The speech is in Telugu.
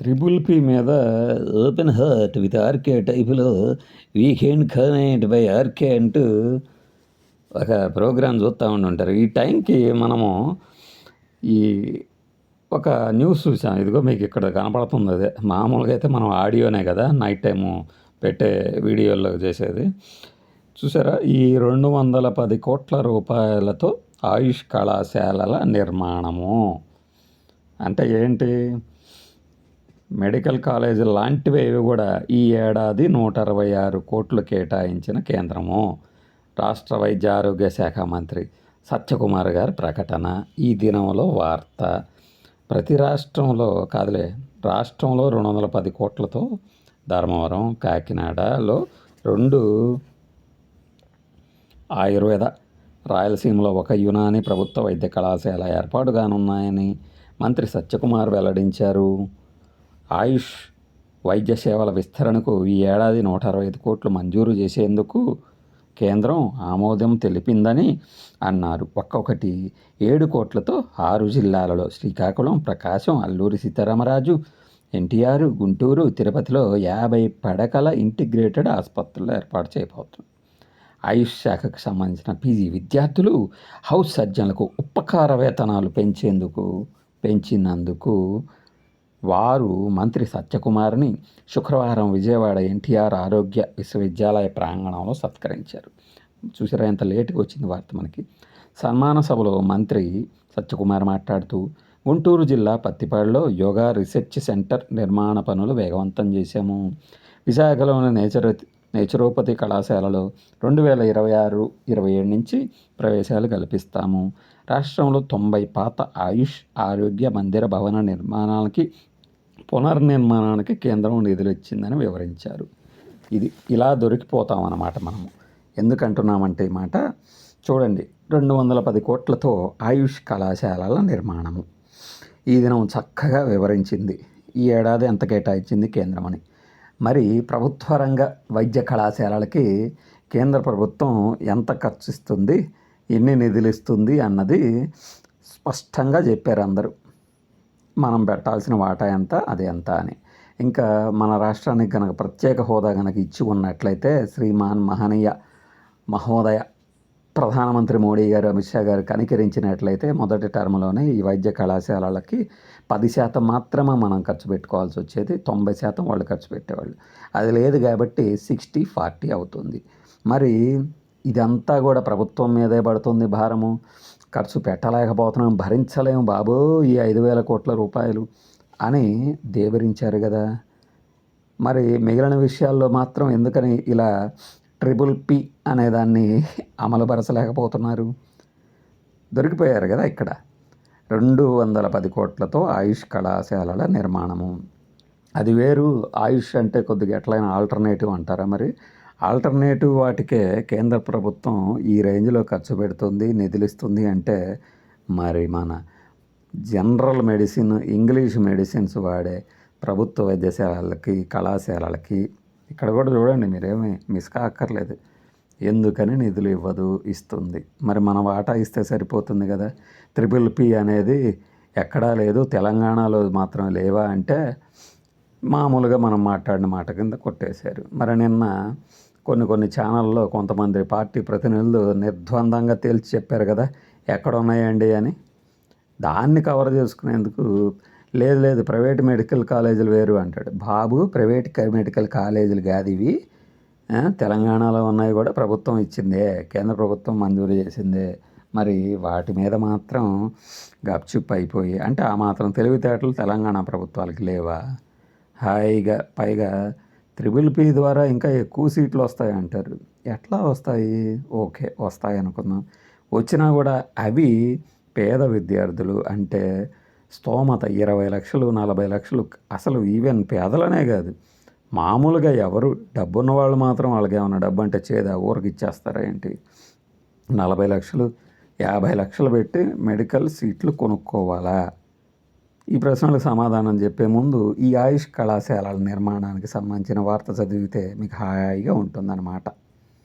త్రిబుల్ పి మీద ఓపెన్ హర్ట్ విత్ ఆర్కే టైపులో వీకెండ్ కనెక్ట్ బై ఆర్కే అంటూ ఒక ప్రోగ్రాం చూస్తూ ఉంటుంటారు ఈ టైంకి మనము ఈ ఒక న్యూస్ చూసాం. ఇదిగో మీకు ఇక్కడ కనపడుతుంది అదే. మామూలుగా అయితే మనం ఆడియోనే కదా నైట్ టైము పెట్టే వీడియోలో చేసేది. చూసారా? ఈ రెండు వందల పది కోట్ల రూపాయలతో ఆయుష్ కళాశాలల నిర్మాణము. అంటే ఏంటి? మెడికల్ కాలేజీ లాంటివి కూడా ఈ ఏడాది నూట అరవై ఆరు కోట్లు కేటాయించిన కేంద్రము. రాష్ట్ర వైద్య ఆరోగ్య శాఖ మంత్రి సత్యకుమార్ గారి ప్రకటన ఈ దినంలో వార్త. ప్రతి రాష్ట్రంలో కాదులే రాష్ట్రంలో రెండు వందల పది కోట్లతో ధర్మవరం కాకినాడలో రెండు ఆయుర్వేద రాయలసీమలో ఒక యునాని ప్రభుత్వ వైద్య కళాశాల ఏర్పాటు కానున్నాయని మంత్రి సత్యకుమార్ వెల్లడించారు. ఆయుష్ వైద్య సేవల విస్తరణకు ఈ ఏడాది నూట అరవై ఐదు కోట్లు మంజూరు చేసేందుకు కేంద్రం ఆమోదం తెలిపిందని అన్నారు. ఒక్కొక్కటి ఏడు కోట్లతో ఆరు జిల్లాలలో శ్రీకాకుళం ప్రకాశం అల్లూరి సీతారామరాజు ఎన్టీఆర్ గుంటూరు తిరుపతిలో యాభై పడకల ఇంటిగ్రేటెడ్ ఆసుపత్రులు ఏర్పాటు చేయబోతుంది ఆయుష్ శాఖకు సంబంధించిన పీజీ విద్యార్థులు హౌస్ సర్జన్లకు ఉపకార వేతనాలు పెంచేందుకు పెంచినందుకు వారు మంత్రి సత్యకుమార్ని శుక్రవారం విజయవాడ ఎన్టీఆర్ ఆరోగ్య విశ్వవిద్యాలయ ప్రాంగణంలో సత్కరించారు. చూసారా ఎంత లేటుగా వచ్చింది వార్త మనకి. సన్మాన సభలో మంత్రి సత్యకుమార్ మాట్లాడుతూ గుంటూరు జిల్లా పత్తిపాడులో యోగా రీసెర్చ్ సెంటర్ నిర్మాణ పనులు వేగవంతం చేశాము. విశాఖలోని నేచర్ నేచురోపతి కళాశాలలో రెండు వేల ఇరవై ఆరు ఇరవై ఏడు నుంచి ప్రవేశాలు కల్పిస్తాము. రాష్ట్రంలో తొంభై పాత ఆయుష్ ఆరోగ్య మందిర భవన నిర్మాణాలకి పునర్నిర్మాణానికి కేంద్రం నిధులు ఇచ్చిందని వివరించారు. ఇది ఇలా దొరికిపోతామన్నమాట మనము. ఎందుకంటున్నామంటే ఈ మాట? చూడండి రెండు వందల పది కోట్లతో ఆయుష్ కళాశాలల నిర్మాణము. ఈ దినం చక్కగా వివరించింది. ఈ ఏడాది ఎంత కేటాయించింది కేంద్రం అని? మరి ప్రభుత్వ రంగ వైద్య కళాశాలలకి కేంద్ర ప్రభుత్వం ఎంత ఖర్చు ఇస్తుంది ఎన్ని నిధులు ఇస్తుంది అన్నది స్పష్టంగా చెప్పారు అందరూ. మనం పెట్టాల్సిన వాటా ఎంత అది ఎంత అని. ఇంకా మన రాష్ట్రానికి కనుక ప్రత్యేక హోదా కనుక ఇచ్చి ఉన్నట్లయితే శ్రీమాన్ మహనీయ మహోదయ ప్రధానమంత్రి మోడీ గారు అమిత్ షా గారు కనికరించినట్లయితే మొదటి టర్మ్లోనే ఈ వైద్య కళాశాలలకి పది శాతం మాత్రమే మనం ఖర్చు పెట్టుకోవాల్సి వచ్చేది. తొంభై శాతం వాళ్ళు ఖర్చు పెట్టేవాళ్ళు. అది లేదు కాబట్టి సిక్స్టీ ఫార్టీ అవుతుంది. మరి ఇదంతా కూడా ప్రభుత్వం మీదే పడుతుంది భారము. ఖర్చు పెట్టలేకపోతున్నాం భరించలేము బాబో ఈ ఐదు వేల కోట్ల రూపాయలు అని దేవరించారు కదా. మరి మిగిలిన విషయాల్లో మాత్రం ఎందుకని ఇలా ట్రిపుల్ పి అనేదాన్ని అమలుపరచలేకపోతున్నారు. దొరికిపోయారు కదా ఇక్కడ. రెండు వందల పది కోట్లతో ఆయుష్ కళాశాలల నిర్మాణము. అది వేరు. ఆయుష్ అంటే కొద్దిగా ఎట్లయినా ఆల్టర్నేటివ్ అంటారా మరి? ఆల్టర్నేటివ్ వాటికే కేంద్ర ప్రభుత్వం ఈ రేంజ్లో ఖర్చు పెడుతుంది నిధులిస్తుంది అంటే మరి మన జనరల్ మెడిసిన్ ఇంగ్లీష్ మెడిసిన్స్ వాడే ప్రభుత్వ వైద్యశాలలకి కళాశాలలకి ఇక్కడ కూడా చూడండి మీరేమీ మిస్ కాక్కర్లేదు ఎందుకని నిధులు ఇవ్వదు ఇస్తుంది. మరి మన వాటా ఇస్తే సరిపోతుంది కదా. త్రిపుల్ పి అనేది ఎక్కడా లేదు తెలంగాణలో మాత్రం లేవా అంటే మామూలుగా మనం మాట్లాడిన మాట కింద కొట్టేశారు. మరి నిన్న కొన్ని కొన్ని ఛానల్లో కొంతమంది పార్టీ ప్రతినిధులు నిర్ద్వందంగా తేల్చి చెప్పారు కదా ఎక్కడ ఉన్నాయండి అని. దాన్ని కవర్ చేసుకునేందుకు లేదు లేదు ప్రైవేట్ మెడికల్ కాలేజీలు వేరు అంటాడు. బాబు ప్రైవేట్ మెడికల్ కాలేజీలు కాదు ఇవి. తెలంగాణలో ఉన్నాయి కూడా ప్రభుత్వం ఇచ్చిందే కేంద్ర ప్రభుత్వం మంజూరు చేసిందే. మరి వాటి మీద మాత్రం గప్చుప్ అయిపోయి అంటే ఆ మాత్రం తెలివితేటలు తెలంగాణ ప్రభుత్వాలకి లేవా? హాయిగా పైగా త్రిబుల్ పి ద్వారా ఇంకా ఎక్కువ సీట్లు వస్తాయి అంటారు. ఎట్లా వస్తాయి? ఓకే వస్తాయి అనుకుందాం. వచ్చినా కూడా అవి పేద విద్యార్థులు అంటే స్తోమత ఇరవై లక్షలు నలభై లక్షలు అసలు ఈవెన్ పేదలనే కాదు. మామూలుగా ఎవరు డబ్బున్న వాళ్ళు మాత్రం వాళ్ళకి ఏమైనా డబ్బు అంటే చేదా ఊరికి ఇచ్చేస్తారా ఏంటి? నలభై లక్షలు యాభై లక్షలు పెట్టి మెడికల్ సీట్లు కొనుక్కోవాలా? ఈ ప్రశ్నలకు సమాధానం చెప్పే ముందు ఈ ఆయుష్ కళాశాలల నిర్మాణానికి సంబంధించిన వార్త చదివితే మీకు హాయిగా ఉంటుందన్నమాట.